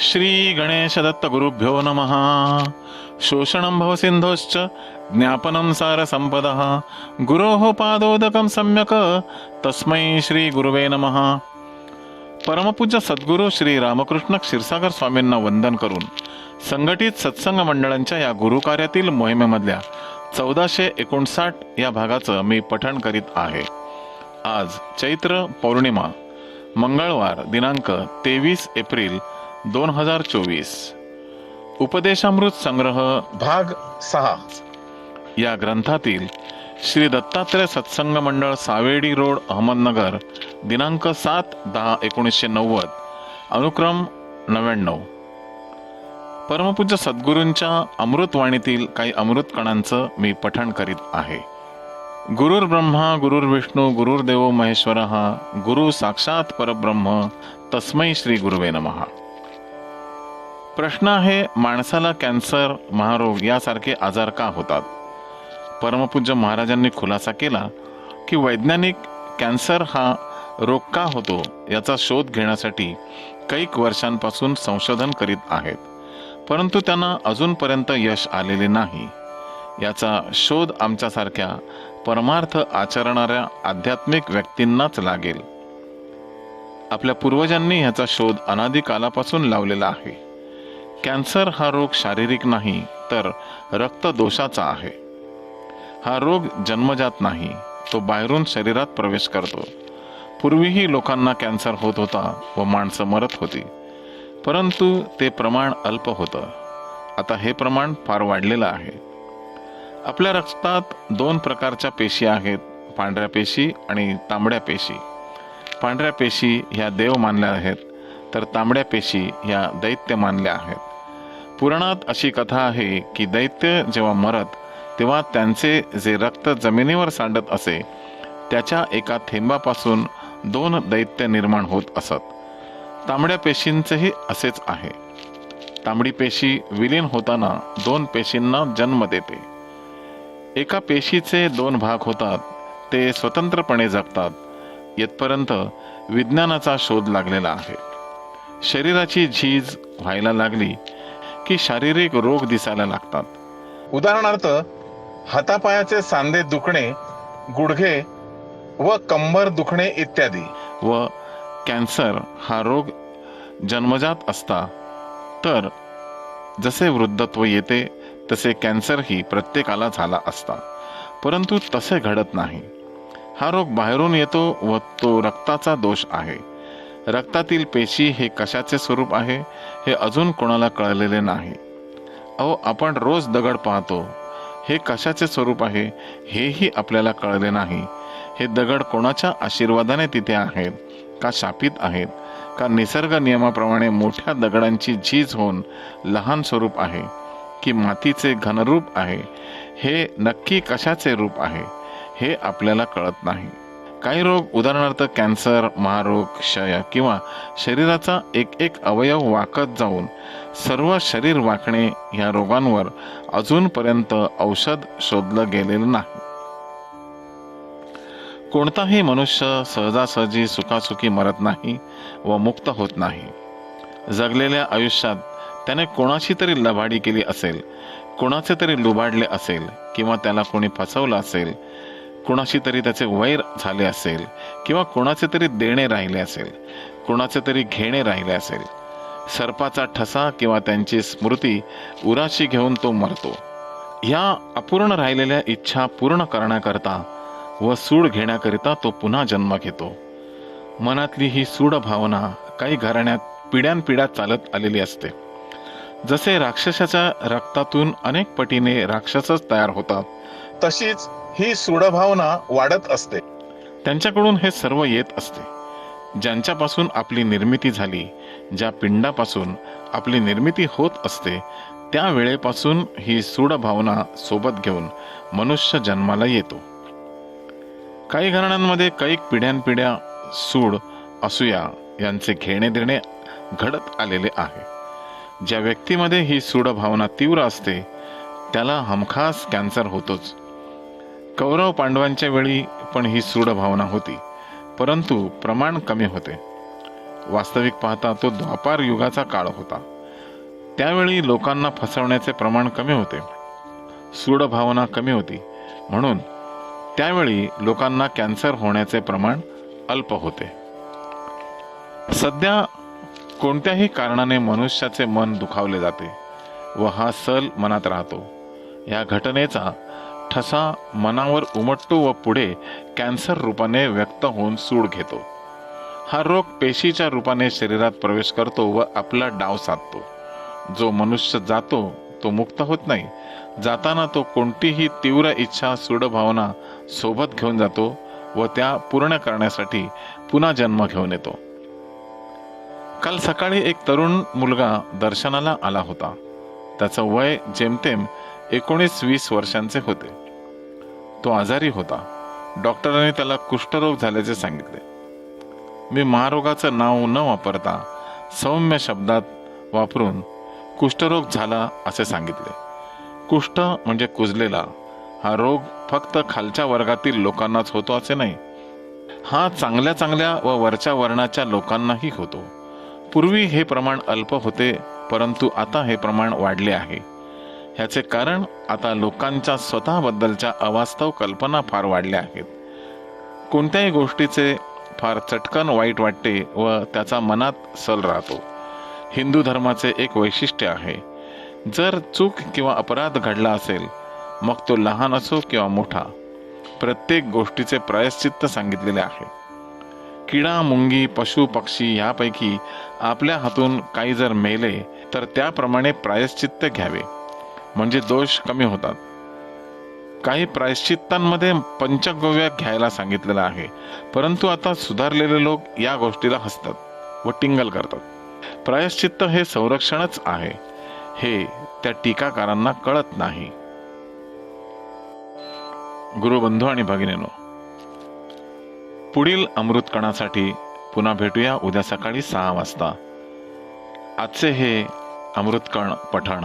श्री गणेश दत्त गुरुभ्यो नमः। शोषणं भवसिन्धोश्च ज्ञापनं सारसम्पदः गुरोः पादोदकं सम्यक् तस्मै श्रीगुरुवे नमः। परमपूज्य सद्गुरू श्री रामकृष्ण क्षीरसागर स्वामींना वंदन करून संघटित सत्संग मंडळांच्या या गुरुकार्यातील मोहिमेमधल्या चौदाशे एकोणसाठ या भागाचं मी पठण करीत आहे. आज चैत्र पौर्णिमा मंगळवार दिनांक तेवीस एप्रिल दोन हजार चोवीस. उपदेशामृत संग्रह भाग सहा. या ग्रंथातील श्री दत्तात्रय सत्संग मंडळ सावेडी रोड अहमदनगर दिनांक सात दहा एकोणीसशे नव्वद अनुक्रम नव्याण्णव. परमपूज्य सद्गुरूंच्या अमृतवाणीतील काही अमृत कणांचं मी पठण करीत आहे. गुरुर ब्रह्मा गुरुर विष्णू गुरुर्देव महेश्वर गुरु साक्षात परब्रह्म तस्मै श्री गुरुवे नमः. प्रश्न आहे माणसाला कॅन्सर महारोग यासारखे आजार का होतात? परमपूज्य महाराजांनी खुलासा केला की वैज्ञानिक कॅन्सर हा रोग का होतो याचा शोध घेण्यासाठी कैक वर्षांपासून संशोधन करीत आहेत. परंतु त्यांना अजूनपर्यंत यश आलेले नाही. याचा शोध आमच्यासारख्या परमार्थ आचरणाऱ्या आध्यात्मिक व्यक्तींनाच लागेल. आपल्या पूर्वजांनी ह्याचा शोध अनादिकालापासून लावलेला आहे. कॅन्सर हा रोग शारीरिक नाही तर रक्तदोषाचा आहे. हा रोग जन्मजात नाही तो बाहेरून शरीरात प्रवेश करतो. पूर्वीही लोकांना कॅन्सर होत होता व माणसं मरत होती. परंतु ते प्रमाण अल्प होतं. आता हे प्रमाण फार वाढलेलं आहे. आपल्या रक्तात दोन प्रकारच्या पेशी आहेत पांढऱ्या पेशी आणि तांबड्या पेशी. पांढऱ्या पेशी ह्या देव मानल्या आहेत. तर तांबड्या पेशी या दैत्य मानल्या आहेत. पुराणात अशी कथा आहे की दैत्य जेव्हा मरत तेव्हा त्यांचे जे रक्त जमिनीवर सांडत असे त्याच्या एका थेंबापासून दोन दैत्य निर्माण होत असत. तांबड्या पेशींचेही असेच आहे. तांबडी पेशी विलीन होताना दोन पेशींना जन्म देते. एका पेशीचे दोन भाग होतात ते स्वतंत्रपणे जगतात. येथपर्यंत विज्ञानाचा शोध लागलेला आहे. शरीराची झीज व्हायला लागली की शारीरिक रोग दिसायला लागतात. उदाहरणार्थ हातापायाचे सांधे दुखणे गुडघे व कंबर दुखणे इत्यादी. व कॅन्सर हा रोग जन्मजात असता तर जसे वृद्धत्व येते तसे कॅन्सरही प्रत्येकाला झाला असता. परंतु तसे घडत नाही. हा रोग बाहेरून येतो व तो रक्ताचा दोष आहे. रक्तातील पेशी हे कशाचे स्वरूप आहे हे अजून कोणाला कळलेले नाही. अहो आपण रोज दगड पाहतो. हे कशाचे स्वरूप आहे हेही आपल्याला कळले नाही. हे दगड कोणाच्या आशीर्वादाने तिथे आहेत का शापित आहेत का निसर्ग नियमाप्रमाणे मोठ्या दगडांची झीज होऊन लहान स्वरूप आहे की मातीचे घनरूप आहे हे नक्की कशाचे रूप आहे हे आपल्याला कळत नाही. काही रोग उदाहरणार्थ कॅन्सर महारोग क्षय किंवा शरीराचा एक एक अवयव वाकत जाऊन सर्व शरीर वाकणे ह्या रोगांवर अजूनपर्यंत औषध शोधलं गेलेलं नाही. कोणताही मनुष्य सहजासहजी सुखासुखी मरत नाही व मुक्त होत नाही. जगलेल्या आयुष्यात त्याने कोणाशी तरी लबाडी केली असेल कोणाचे तरी लुबाडले असेल किंवा त्याला कोणी फसवलं असेल कोणाशी तरी त्याचे वैर झाले असेल किंवा कोणाचे तरी देणे राहिले असेल कोणाचे तरी घेणे राहिले असेल सर्पाचा ठसा किंवा त्यांची स्मृती उराशी घेऊन तो मरतो. ह्या अपूर्ण राहिलेल्या इच्छा पूर्ण करण्याकरता व सूड घेण्याकरिता तो पुन्हा जन्म घेतो. मनातली ही सूड भावना काही घराण्यात पिढ्यानपिढ्या चालत आलेली असते. जसे राक्षसाच्या रक्तातून अनेक पटीने राक्षसच तयार होतात तशीच ही सुडभावना वाढत असते. त्यांच्याकडून हे सर्व येत असते. ज्यांच्यापासून आपली निर्मिती झाली ज्या पिंडापासून आपली निर्मिती होत असते त्या वेळेपासून ही सुडभावना सोबत घेऊन मनुष्य जन्माला येतो. काही घराण्यांमध्ये कैक पिढ्यानपिढ्या सूड असूया यांचे घेणे देणे घडत आलेले आहे. ज्या व्यक्तीमध्ये ही सूड भावना तीव्र असते त्याला हमखास कॅन्सर होतोच. कौरव पांडवांच्या वेळी पण ही सूड भावना होती परंतु प्रमाण कमी होते. वास्तविक पाहता तो द्वापार युगाचा काळ होता. त्यावेळी लोकांना फसवण्याचे प्रमाण कमी होते. सूड भावना कमी होती म्हणून त्यावेळी लोकांना कॅन्सर होण्याचे प्रमाण अल्प होते. सध्या कोणत्याही कारणाने मनुष्याचे मन दुखावले जाते व हा सल मनात राहतो. या घटनेचा ठसा मनावर उमटतो व पुढे कॅन्सर रूपाने व्यक्त होऊन सूड घेतो. हा रोग पेशीच्या रूपाने शरीरात प्रवेश करतो व आपला डाव साधतो. जो मनुष्य जातो तो मुक्त होत नाही. जाताना तो कोणतीही तीव्र इच्छा सूडभावना सोबत घेऊन जातो व त्या पूर्ण करण्यासाठी पुन्हा जन्म घेऊन येतो. काल सकाळी एक तरुण मुलगा दर्शनाला आला होता. त्याचं वय जेमतेम एकोणीस वीस वर्षांचे होते. तो आजारी होता. डॉक्टरांनी त्याला कुष्ठरोग झाल्याचे सांगितले. मी महारोगाचं नाव न वापरता सौम्य शब्दात वापरून कुष्ठरोग झाला असे सांगितले. कुष्ठ म्हणजे कुजलेला. हा रोग फक्त खालच्या वर्गातील लोकांनाच होतो असे नाही. हा चांगल्या चांगल्या व वरच्या वर्णाच्या लोकांनाही होतो. पूर्वी हे प्रमाण अल्प होते परंतु आता हे प्रमाण वाढले आहे. ह्याचे कारण आता लोकांच्या स्वतःबद्दलच्या अवास्तव कल्पना फार वाढल्या आहेत. कोणत्याही गोष्टीचे फार चटकन वाईट वाटते व त्याचा मनात सल राहतो. हिंदू धर्माचे एक वैशिष्ट्य आहे. जर चूक किंवा अपराध घडला असेल मग तो लहान असो किंवा मोठा प्रत्येक गोष्टीचे प्रायश्चित्त सांगितलेले आहे. किडा मुंगी पशु पक्षी यापैकी आपल्या हातून काही जर मेले तर त्याप्रमाणे प्रायश्चित्त घ्यावे. म्हणजे दोष कमी होतात. काही प्रायश्चित्तांमध्ये पंचगव्य घ्यायला सांगितलेलं आहे. परंतु आता सुधारलेले लोक या गोष्टीला हसतात व टिंगल करतात. प्रायश्चित्त हे संरक्षणच आहे. हे त्या टीकाकारांना कळत नाही. गुरुबंधू आणि भगिनीनो पुढील अमृतकणासाठी पुन्हा भेटूया उद्या सकाळी सहा वाजता. आजचे हे अमृतकण पठण.